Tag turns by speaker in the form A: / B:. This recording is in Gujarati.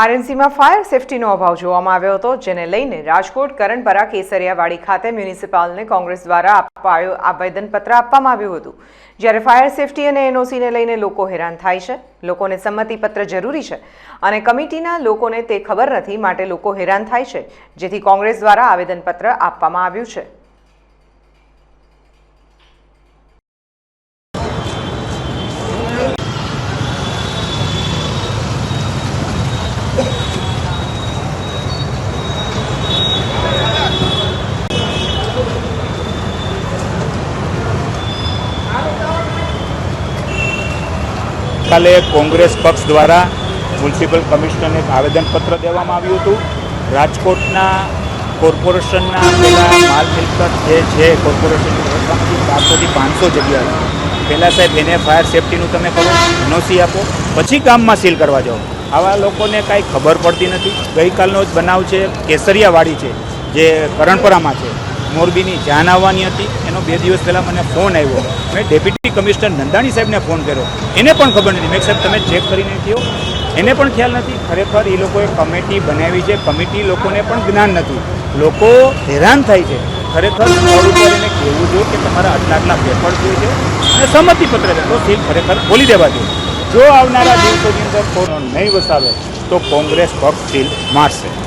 A: આરએનસીમાં ફાયર સેફટીનો અભાવ જોવામાં આવ્યો હતો, જેને લઈને રાજકોટ કરણપરા કેસરિયાવાડી ખાતે મ્યુનિસિપાલને કોંગ્રેસ દ્વારા અપાયો આવેદનપત્ર આપવામાં આવ્યું હતું. જ્યારે ફાયર સેફટી અને એનઓસીને લઈને લોકો હેરાન થાય છે, લોકોને સંમતિપત્ર જરૂરી છે અને કમિટીના લોકોને તે ખબર નથી, માટે લોકો હેરાન થાય છે, જેથી કોંગ્રેસ દ્વારા આવેદનપત્ર આપવામાં આવ્યું છે.
B: કાલે કોંગ્રેસ પક્ષ દ્વારા મ્યુનિસિપલ કમિશનરને એક આવેદનપત્ર દેવામાં આવ્યું હતું. રાજકોટના કોર્પોરેશનના પહેલાં માલ મિલકત જે છે કોર્પોરેશનની રકમથી ચારસોથી પાંચસો જગ્યા પહેલાં સાહેબ, એને ફાયર સેફટીનું તમે કરો, એનઓસી આપો, પછી કામમાં સીલ કરવા જાઓ. આવા લોકોને કાંઈ ખબર પડતી નથી. ગઈકાલનો જ બનાવ છે, કેસરિયાવાડી છે, જે કરણપરામાં છે. મોરબીની જાન આવવાની હતી. એનો બે દિવસ પહેલાં મને ફોન આવ્યો. મેં ડેપ્યુટી કમિશનર નંદાણી સાહેબને ફોન કર્યો. એને પણ ખબર નથી. મેં સાહેબ, તમે ચેક કરીને કહો. એને પણ ખ્યાલ નથી. ખરેખર એ લોકોએ કમિટી બનાવી છે. કમિટી લોકોને પણ જ્ઞાન નથી. લોકો હેરાન થાય છે. ખરેખર એને કહેવું જોઈએ કે તમારા આટલા આટલા પેપર જોઈએ છે અને સંમતિપત્ર છે. તો સીલ ખરેખર ખોલી દેવા જોઈએ. જો આવનારા દિવસોની અંદર કોનો નહીં વસાવે, તો કોંગ્રેસ પક્ષ સીલ મારશે.